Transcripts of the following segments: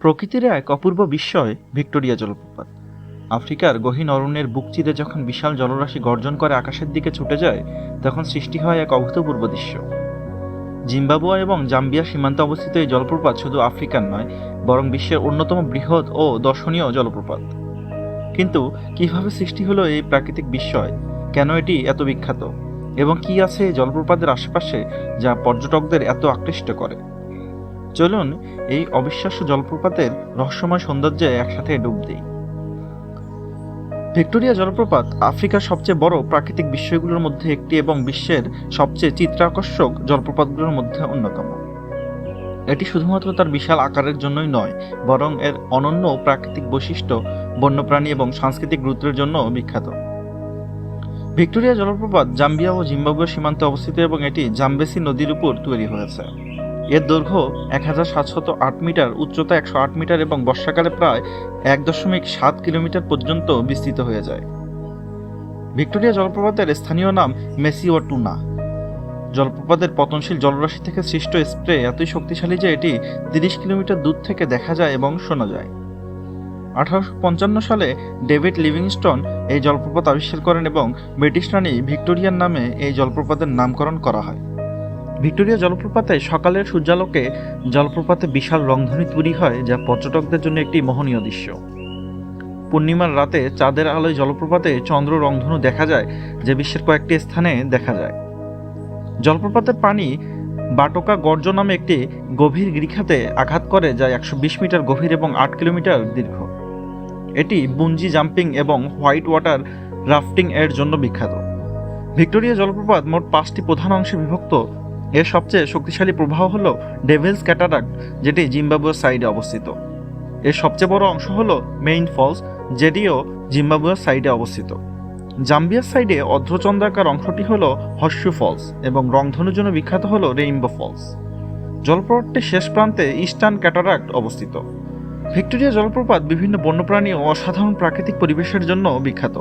প্রকৃতির এক অপূর্ব বিস্ময়, ভিক্টোরিয়া জলপ্রপাত। আফ্রিকার গহীন অরণ্যের বুক চিরে যখন বিশাল জলরাশি গর্জন করে আকাশের দিকে ছুটে যায়, তখন সৃষ্টি হয় এক অভূতপূর্ব দৃশ্য। জিম্বাবুয়া এবং জাম্বিয়া সীমান্তে অবস্থিত এই জলপ্রপাত শুধু আফ্রিকার নয়, বরং বিশ্বের অন্যতম বৃহৎ ও দর্শনীয় জলপ্রপাত। কিন্তু কীভাবে সৃষ্টি হলো এই প্রাকৃতিক বিস্ময়? কেন এটি এত বিখ্যাত? এবং কি আছে জলপ্রপাতের আশেপাশে যা পর্যটকদের এত আকৃষ্ট করে? চলুন এই অবিশ্বাস্য জলপ্রপাতের রহস্যময় সৌন্দর্যে একসাথে ডুব দিই। ভিক্টোরিয়া জলপ্রপাত আফ্রিকার সবচেয়ে বড় প্রাকৃতিক বিস্ময়গুলোর মধ্যে একটি এবং বিশ্বের সবচেয়ে চিত্রাকর্ষক জলপ্রপাতগুলোর মধ্যে অন্যতম। এটি শুধুমাত্র তার বিশাল আকারের জন্যই নয়, বরং এর অনন্য প্রাকৃতিক বৈশিষ্ট্য, বন্যপ্রাণী এবং সাংস্কৃতিক গুরুত্বের জন্য বিখ্যাত। ভিক্টোরিয়া জলপ্রপাত জাম্বিয়া ও জিম্বাবুয়ের সীমান্তে অবস্থিত এবং এটি জাম্বেসি নদীর উপর তৈরি হয়েছে। এর দৈর্ঘ্য এক হাজার সাতশত আট মিটার, উচ্চতা একশো আট মিটার এবং বর্ষাকালে প্রায় এক দশমিক সাত কিলোমিটার পর্যন্ত বিস্তৃত হয়ে যায়। ভিক্টোরিয়া জলপ্রপাতের স্থানীয় নাম মেসিও টুনা জলপ্রপাতের পতনশীল জলরাশি থেকে সৃষ্ট স্প্রে এতই শক্তিশালী যে এটি তিরিশ কিলোমিটার দূর থেকে দেখা যায় এবং শোনা যায়। আঠারোশো পঞ্চান্ন সালে ডেভিড লিভিংস্টন এই জলপ্রপাত আবিষ্কার করেন এবং ব্রিটিশ রানী ভিক্টোরিয়ার নামে এই জলপ্রপাতের নামকরণ করা হয়। ভিক্টোরিয়া জলপ্রপাতে সকালের সূর্যালোকে জলপ্রপাতে বিশাল রংধনী তৈরি হয়, যা পর্যটকদের জন্য একটি মোহনীয় দৃশ্য। পূর্ণিমার রাতে চাঁদের আলোয় জলপ্রপাতে চন্দ্র রংধনু দেখা যায়, যে বিশ্বের কয়েকটি স্থানে দেখা যায়। জলপ্রপাতের পানি বাটোকা গর্জ নামে একটি গভীর গিরিখাতে আঘাত করে, যা একশো বিশ মিটার গভীর এবং আট কিলোমিটার দীর্ঘ। এটি বুঞ্জি জাম্পিং এবং হোয়াইট ওয়াটার রাফটিং এর জন্য বিখ্যাত। ভিক্টোরিয়া জলপ্রপাত মোট পাঁচটি প্রধান অংশে বিভক্ত। এর সবচেয়ে শক্তিশালী প্রবাহ হল ডেভিলস ক্যাটারাক্ট, যেটি জিম্বাবুয়ের সাইডে অবস্থিত। এর সবচেয়ে বড় অংশ হল মেইন ফলস, যেটিও জিম্বাবুয়ের সাইডে অবস্থিত। জাম্বিয়ার সাইডে অর্ধচন্দ্রাকার অংশটি হল হর্ষু ফলস এবং রংধনুর জন্য বিখ্যাত হল রেইনবো ফলস। জলপ্রপাতটির শেষ প্রান্তে ইস্টার্ন ক্যাটারাক্ট অবস্থিত। ভিক্টোরিয়া জলপ্রপাত বিভিন্ন বন্যপ্রাণী ও অসাধারণ প্রাকৃতিক পরিবেশের জন্য বিখ্যাত।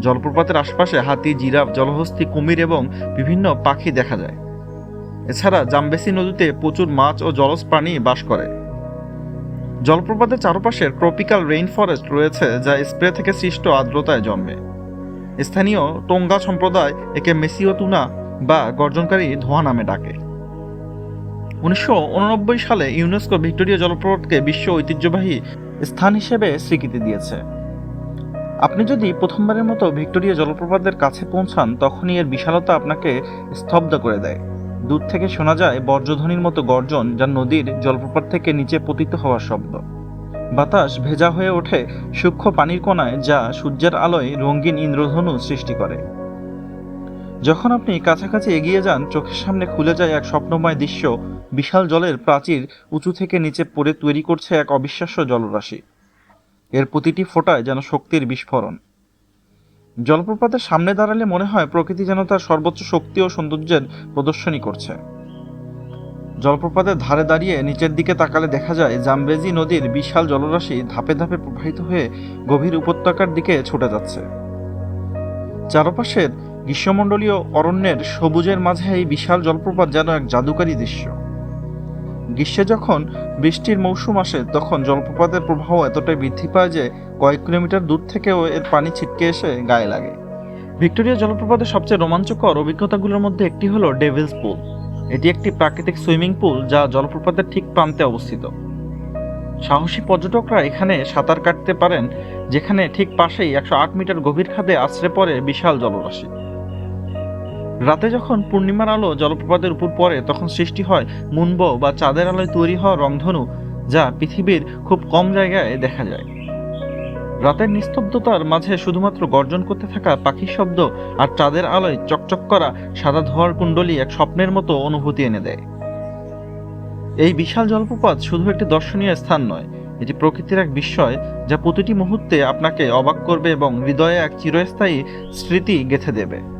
জলপ্রপাতের আশপাশে হাতি, জিরাফ, জলহস্তি, কুমির এবং বিভিন্ন পাখি দেখা যায়। এছাড়া জাম্বেসি নদীতে প্রচুর মাছ ও জলজ প্রাণী বাস করে। জলপ্রপাতের চারপাশের ট্রপিক্যাল রেইন ফরেস্ট রয়েছে যা স্প্রে থেকে সৃষ্ট আর্দ্রতায় জন্মে। স্থানীয় টোঙ্গা সম্প্রদায় একে মেসিও তুনা বা গর্জনকারী ধোঁয়া নামে ডাকে। উনিশশো উননব্বই সালে ইউনেস্কো ভিক্টোরিয়া জলপ্রপাতকে বিশ্ব ঐতিহ্যবাহী স্থান হিসেবে স্বীকৃতি দিয়েছে। আপনি যদি প্রথমবারের মতো ভিক্টোরিয়া জলপ্রপাতের কাছে পৌঁছান, তখনই এর বিশালতা আপনাকে স্তব্ধ করে দেয়। দূর থেকে শোনা যায় বজ্রধ্বনির মতো গর্জন যা নদীর জলপ্রপাত থেকে নিচে পতিত হওয়ার শব্দ। বাতাস ভেজা হয়ে ওঠে সূক্ষ্ম পানির কোনায় যা সূর্যের আলোয় রঙিন ইন্দ্রধনু সৃষ্টি করে। যখন আপনি কাছাকাছি এগিয়ে যান, চোখের সামনে খুলে যায় এক স্বপ্নময় দৃশ্য। বিশাল জলের প্রাচীর উঁচু থেকে নিচে পড়ে তৈরি করছে এক অবিশ্বাস্য জলরাশি। এর প্রতিটি ফোঁটায় যেন শক্তির বিস্ফোরণ। জলপ্রপাতের সামনে দাঁড়ালে মনে হয় প্রকৃতি যেন তার সর্বোচ্চ শক্তি ও সৌন্দর্যের প্রদর্শনী করছে। জলপ্রপাতের ধারে দাঁড়িয়ে নিচের দিকে তাকালে দেখা যায় জামবেজি নদীর বিশাল জলরাশি ধাপে ধাপে প্রবাহিত হয়ে গভীর উপত্যকার দিকে ছুটে যাচ্ছে। চারপাশের গ্রীষ্মমণ্ডলীয় অরণ্যের সবুজের মাঝে এই বিশাল জলপ্রপাত যেন এক জাদুকারী দৃশ্য। গ্রীষ্মে যখন বৃষ্টির মৌসুম আসে, তখন জলপ্রপাতের প্রবাহ এতটাই বৃদ্ধি পায় যে কয়েক কিলোমিটার দূর থেকেও এর পানি ছিটকে এসে গায়ে লাগে। ভিক্টোরিয়া জলপ্রপাতের সবচেয়ে রোমাঞ্চকর অভিজ্ঞতাগুলোর মধ্যে একটি হলো ডেভিলস পুল এটি একটি প্রাকৃতিক সুইমিং পুল যা জলপ্রপাতের ঠিক প্রান্তে অবস্থিত। সাহসী পর্যটকরা এখানে সাঁতার কাটতে পারেন, যেখানে ঠিক পাশেই একশো আট মিটার গভীর খাদে আশ্রে পড়ে বিশাল জলরাশি। রাতে যখন পূর্ণিমার আলো জলপ্রপাতের উপর পড়ে, তখন সৃষ্টি হয় মুনব বা চাঁদের আলোয় তৈরি হওয়া রংধনু, যা পৃথিবীর খুব কম জায়গায় দেখা যায়। রাতের নিস্তব্ধতার মাঝে শুধুমাত্র গর্জন করতে থাকা পাখির শব্দ আর চাঁদের আলোয় চকচক করা সাদা ধোয়ার কুণ্ডলী এক স্বপ্নের মতো অনুভূতি এনে দেয়। এই বিশাল জলপ্রপাত শুধু একটি দর্শনীয় স্থান নয়, এটি প্রকৃতির এক বিস্ময় যা প্রতিটি মুহূর্তে আপনাকে অবাক করবে এবং হৃদয়ে এক চিরস্থায়ী স্মৃতি গেঁথে দেবে।